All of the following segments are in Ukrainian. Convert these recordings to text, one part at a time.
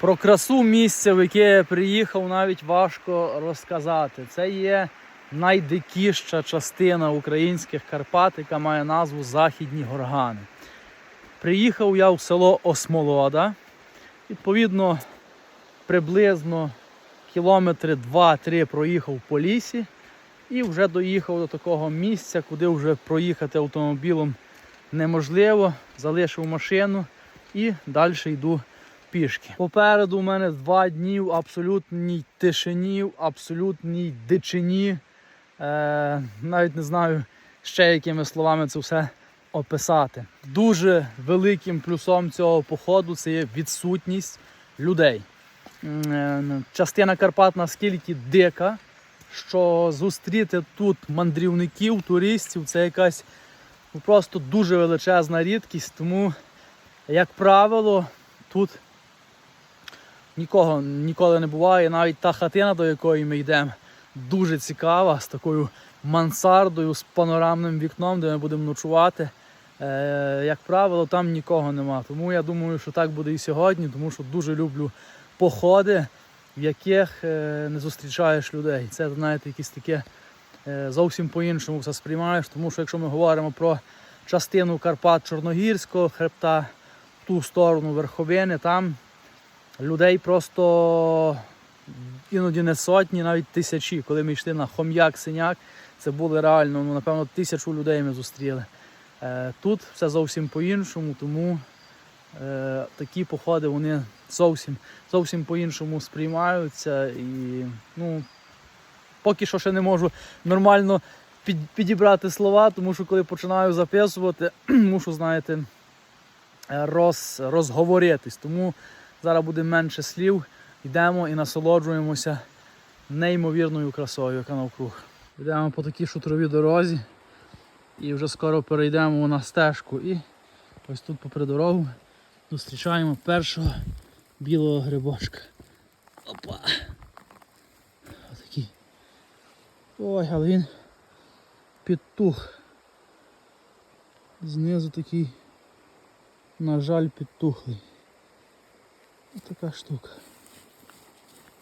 Про красу місця, в яке я приїхав, навіть важко розказати. Це є найдикіша частина українських Карпат, яка має назву Західні Горгани. Приїхав я в село Осмолода. Відповідно, приблизно кілометри 2-3 проїхав по лісі і вже доїхав до такого місця, куди вже проїхати автомобілем неможливо. Залишив машину і далі йду пішки. Попереду у мене два дні в абсолютній тишині, в абсолютній дичині. Е, навіть не знаю ще якими словами це все описати. Дуже великим плюсом цього походу це є відсутність людей. Е, Частина Карпат наскільки дика, що зустріти тут мандрівників, туристів це якась ну, просто дуже величезна рідкість. Тому, як правило, тут нікого ніколи не буває. Навіть та хатина, до якої ми йдемо, дуже цікава, з такою мансардою, з панорамним вікном, де ми будемо ночувати. Е, як правило, там нікого нема. Тому я думаю, що так буде і сьогодні, тому що дуже люблю походи, в яких е, не зустрічаєш людей. Це, знаєте, якесь таке е, зовсім по-іншому все сприймаєш, тому що якщо ми говоримо про частину Карпат Чорногірського хребта, ту сторону верховини, там людей просто іноді не сотні, навіть тисячі. Коли ми йшли на хом'як-синяк, це було реально, ну, напевно, тисячу людей ми зустріли. Е, Тут все зовсім по-іншому, тому е, такі походи вони зовсім, зовсім по-іншому сприймаються. І ну, поки що ще не можу нормально під, підібрати слова, тому що коли починаю записувати, мушу, знаєте, е, роз, розговоритись. Тому зараз буде менше слів. Йдемо і насолоджуємося неймовірною красою, яка навкруг. Йдемо по такій шутровій дорозі. І вже скоро перейдемо на стежку. І ось тут попри дорогу зустрічаємо першого білого грибочка. Опа! Отакий. Ой, але він підтух. Знизу такий, на жаль, підтухлий. Така штука.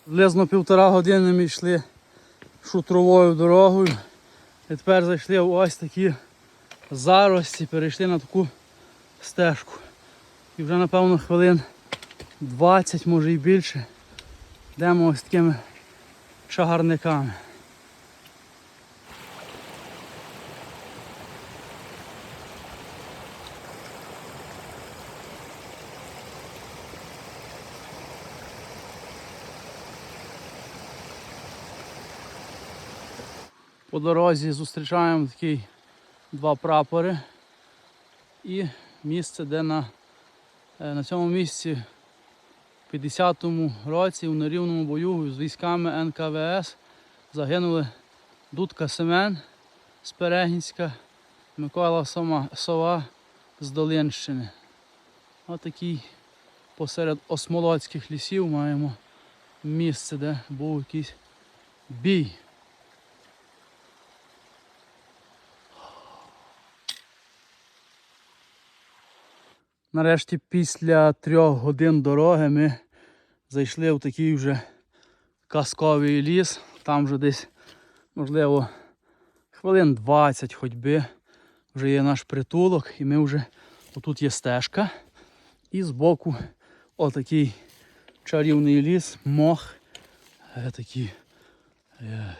Близно півтора години ми йшли шутровою дорогою. І тепер зайшли в ось такі зарості, перейшли на таку стежку. І вже напевно хвилин 20, може і більше. Йдемо ось такими чагарниками. По дорозі зустрічаємо такі два прапори і місце, де на, е, на цьому місці в 50-му році у нерівному бою з військами НКВС загинули Дудка Семен з Перегінська, Микола Сома, Сова з Долинщини. Отакий посеред осмолоцьких лісів маємо місце, де був якийсь бій. Нарешті після трьох годин дороги ми зайшли в такий вже казковий ліс. Там вже десь, можливо, хвилин 20 ходьби вже є наш притулок, і ми вже отут є стежка. І збоку отакий чарівний ліс, мох, е, такі е,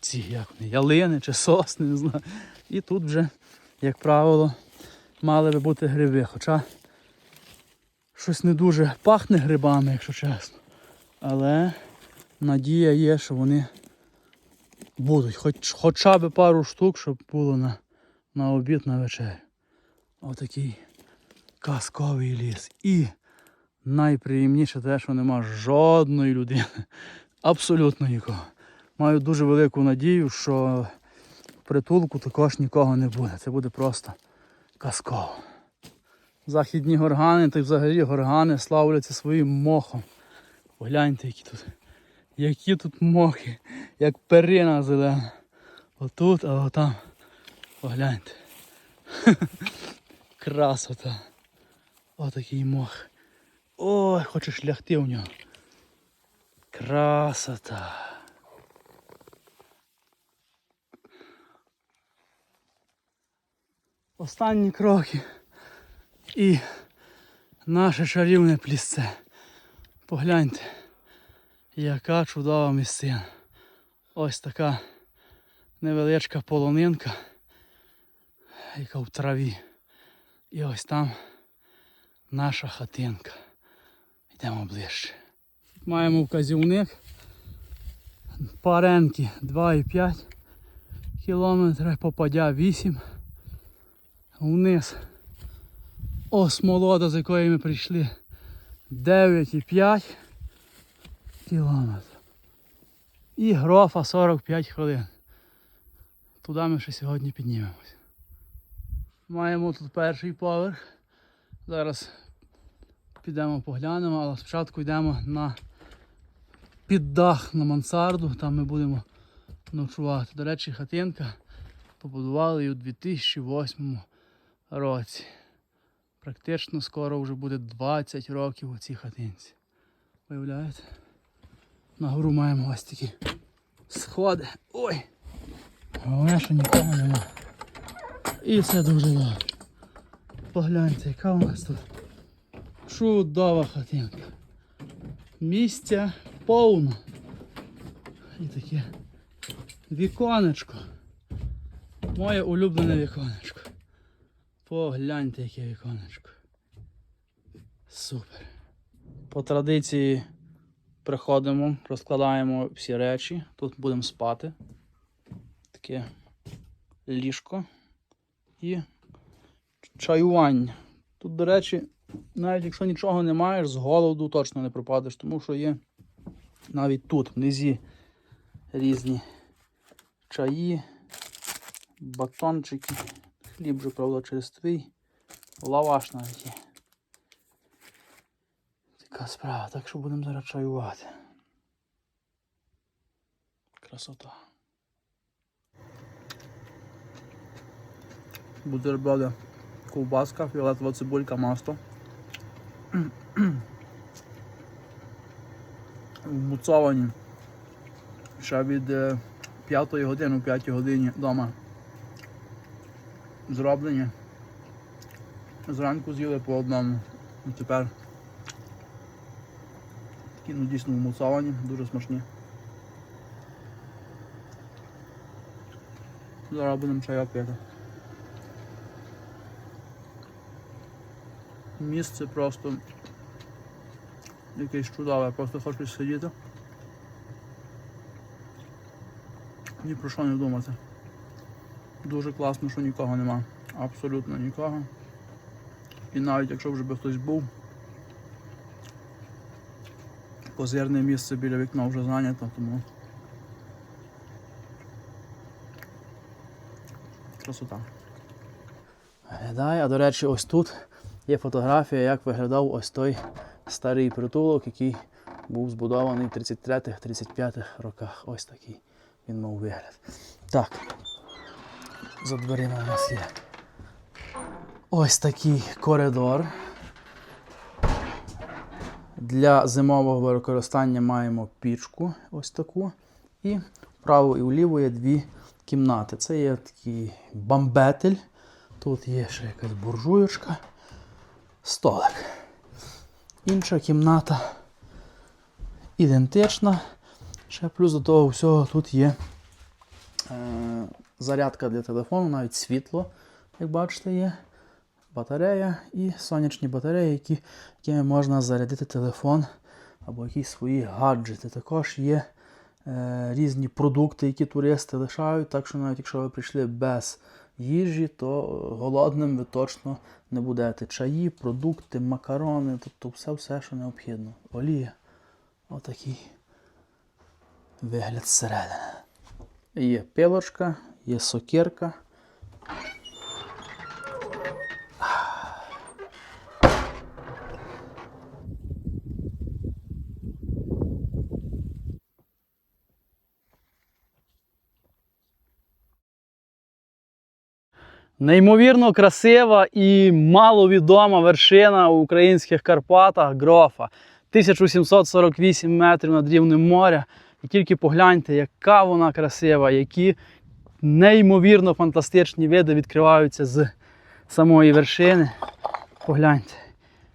ці як вони, ялини чи сосни, не знаю. І тут вже, як правило, мали би бути гриби. Хоча щось не дуже пахне грибами, якщо чесно. Але надія є, що вони будуть. Хоч, хоча б пару штук, щоб було на, на обід на вечерю. Отакий казковий ліс. І найприємніше те, що нема жодної людини. Абсолютно нікого. Маю дуже велику надію, що в притулку також нікого не буде. Це буде просто казково. Західні горгани, та й взагалі горгани славляться своїм мохом. Погляньте, які тут. Які тут мохи, як перина зелена. Отут, а отам. Погляньте. Красота. Отакий мох. Ой, хочеш лягти в нього. Красота. Останні кроки. І наше чарівне плісце. Погляньте, яка чудова місцина. Ось така невеличка полонинка, яка в траві. І ось там наша хатинка. Йдемо ближче. Маємо вказівник. Паренки 2,5 кілометри, попадя 8. Вниз. Ось молода, з якої ми прийшли. 9,5 кілометрів. І грофа 45 хвилин. Туди ми ще сьогодні піднімемось. Маємо тут перший поверх. Зараз підемо поглянемо, але спочатку йдемо на піддах на мансарду, там ми будемо ночувати. До речі, хатинка побудували її у 2008 році. Практично скоро вже буде 20 років у цій хатинці. Виявляєте? На гору маємо ось такі сходи. Ой! Головне, що нікого нема. І все дуже добре. Погляньте, яка у нас тут чудова хатинка. Місця повно. І таке віконечко. Моє улюблене віконечко. Погляньте, яке віконечко. Супер. По традиції приходимо, розкладаємо всі речі. Тут будемо спати. Таке ліжко і чаювання. Тут, до речі, навіть якщо нічого не маєш, з голоду точно не пропадеш, тому що є навіть тут, внизі, різні чаї, батончики, хліб же, правда, черствий, лаваш навіть є. Така справа, так що будемо зараз чаювати. Красота. Бутерброди. Ковбаска, фіолетова цибулька, масло. Вмуцовані. Ще від 5 години, о 5 годині вдома. Зроблені. Зранку з'їли по одному. І тепер такі ну, дійсно вмуцовані, дуже смачні. Зараз будемо чайок пити. Місце просто якесь чудове, просто хочеш сидіти. Ні про що не думати. Дуже класно, що нікого нема. Абсолютно нікого. І навіть якщо вже би хтось був, козирне місце біля вікна вже зайнято, тому красота. Виглядає, а до речі, ось тут є фотографія, як виглядав ось той старий притулок, який був збудований в 33-35 роках. Ось такий він мав вигляд. Так, за дверима у нас є ось такий коридор. Для зимового використання маємо пічку ось таку. І вправо і вліво є дві кімнати. Це є такий бамбетель. Тут є ще якась буржуєчка, столик. Інша кімната ідентична. Ще плюс до того всього тут є е, зарядка для телефону, навіть світло, як бачите, є. Батарея і сонячні батареї, які, якими можна зарядити телефон або якісь свої гаджети. Також є е, різні продукти, які туристи лишають. Так що навіть якщо ви прийшли без їжі, то голодним ви точно не будете. Чаї, продукти, макарони, тобто все, все, що необхідно. Олія. Отакий вигляд зсередини. Є пилочка, є сокирка. Неймовірно красива і маловідома вершина у українських Карпатах Грофа. 1748 метрів над рівнем моря. І тільки погляньте, яка вона красива, які неймовірно фантастичні види відкриваються з самої вершини. Погляньте,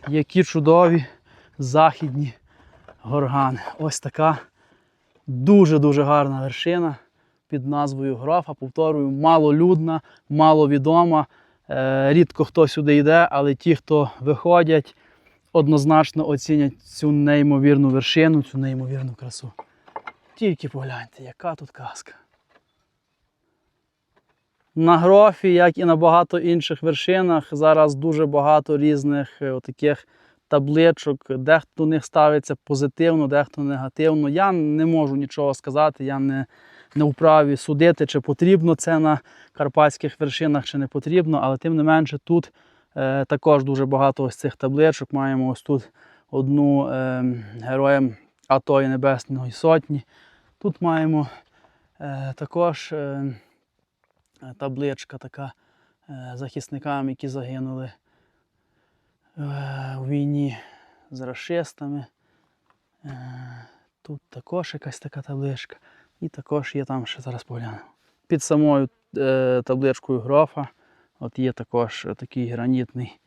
які чудові західні горгани. Ось така дуже-дуже гарна вершина під назвою Грофа. Повторюю, малолюдна, маловідома. Е, Рідко хто сюди йде, але ті, хто виходять, однозначно оцінять цю неймовірну вершину, цю неймовірну красу. Тільки погляньте, яка тут казка. На грофі, як і на багато інших вершинах, зараз дуже багато різних е, таких табличок. Дехто до них ставиться позитивно, дехто негативно. Я не можу нічого сказати, я не, не вправі судити, чи потрібно це на карпатських вершинах, чи не потрібно, але тим не менше тут е, також дуже багато ось цих табличок. Маємо ось тут одну е, героям АТО і Небесної Сотні. Тут маємо е, також. Е, табличка така е, захисникам, які загинули е, у війні з расистами. Е, Тут також якась така табличка. І також є там, ще зараз поглянемо. Під самою табличкою грофа от є також такий гранітний,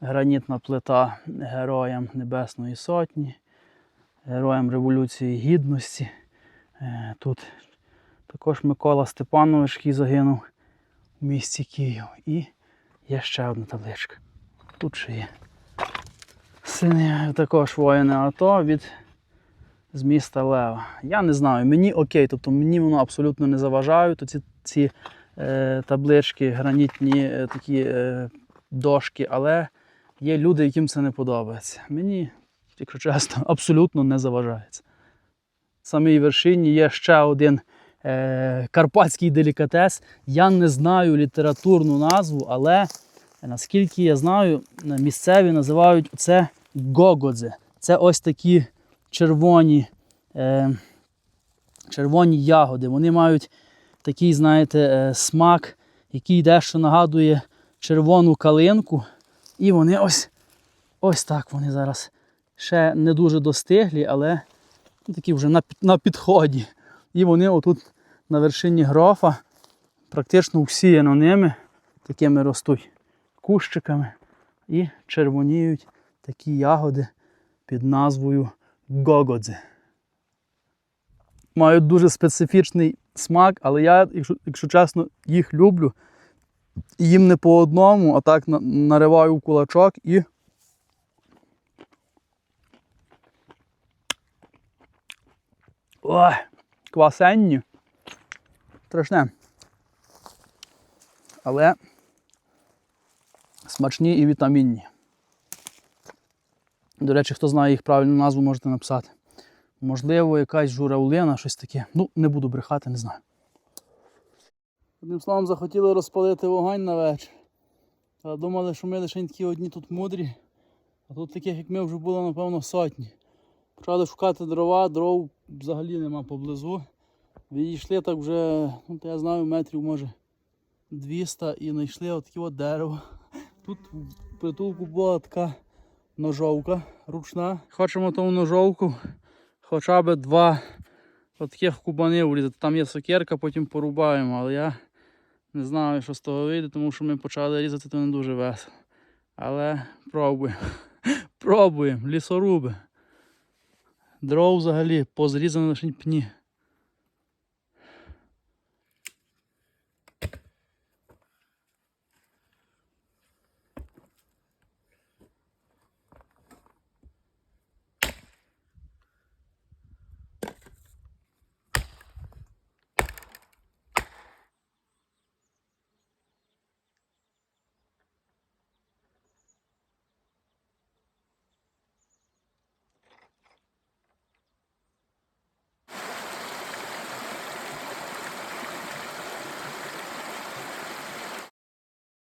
гранітна плита героям Небесної Сотні, героям Революції Гідності. Тут також Микола Степанович, який загинув місті Київ. І є ще одна табличка. Тут ще є. Сини також воїни АТО від з міста Лева. Я не знаю, мені окей, тобто мені воно абсолютно не заважає. То ці, ці е, таблички, гранітні е, такі е, дошки, але є люди, яким це не подобається. Мені, якщо чесно, абсолютно не заважається. В самій вершині є ще один е, карпатський делікатес. Я не знаю літературну назву, але наскільки я знаю, місцеві називають це гогодзе. Це ось такі червоні, е, червоні ягоди. Вони мають такий, знаєте, е, смак, який дещо нагадує червону калинку. І вони ось, ось так вони зараз ще не дуже достиглі, але такі вже на, на підході. І вони отут на вершині грофа практично всіяно ними, такими ростуть кущиками і червоніють такі ягоди під назвою гогодзе. Мають дуже специфічний смак, але я, якщо, якщо чесно, їх люблю. Їм не по одному, а так нариваю кулачок і. Ой, квасенні. Страшне. Але смачні і вітамінні. До речі, хто знає їх правильну назву, можете написати. Можливо, якась журавлина, щось таке. Ну, не буду брехати, не знаю. Одним словом, захотіли розпалити вогонь на вечір. Думали, що ми лише такі одні тут мудрі. А тут таких, як ми, вже було, напевно, сотні. Почали шукати дрова, дров взагалі нема поблизу. Відійшли так вже, ну я знаю, метрів може 200 і знайшли отаке от дерево. Тут в притулку була така ножовка ручна. Хочемо ту ножовку хоча б два таких кубани урізати. Там є сокирка, потім порубаємо, але я не знаю, що з того вийде, тому що ми почали різати, то не дуже весело. Але пробуємо. Пробуємо, лісоруби. Дров взагалі позрізані лише пні.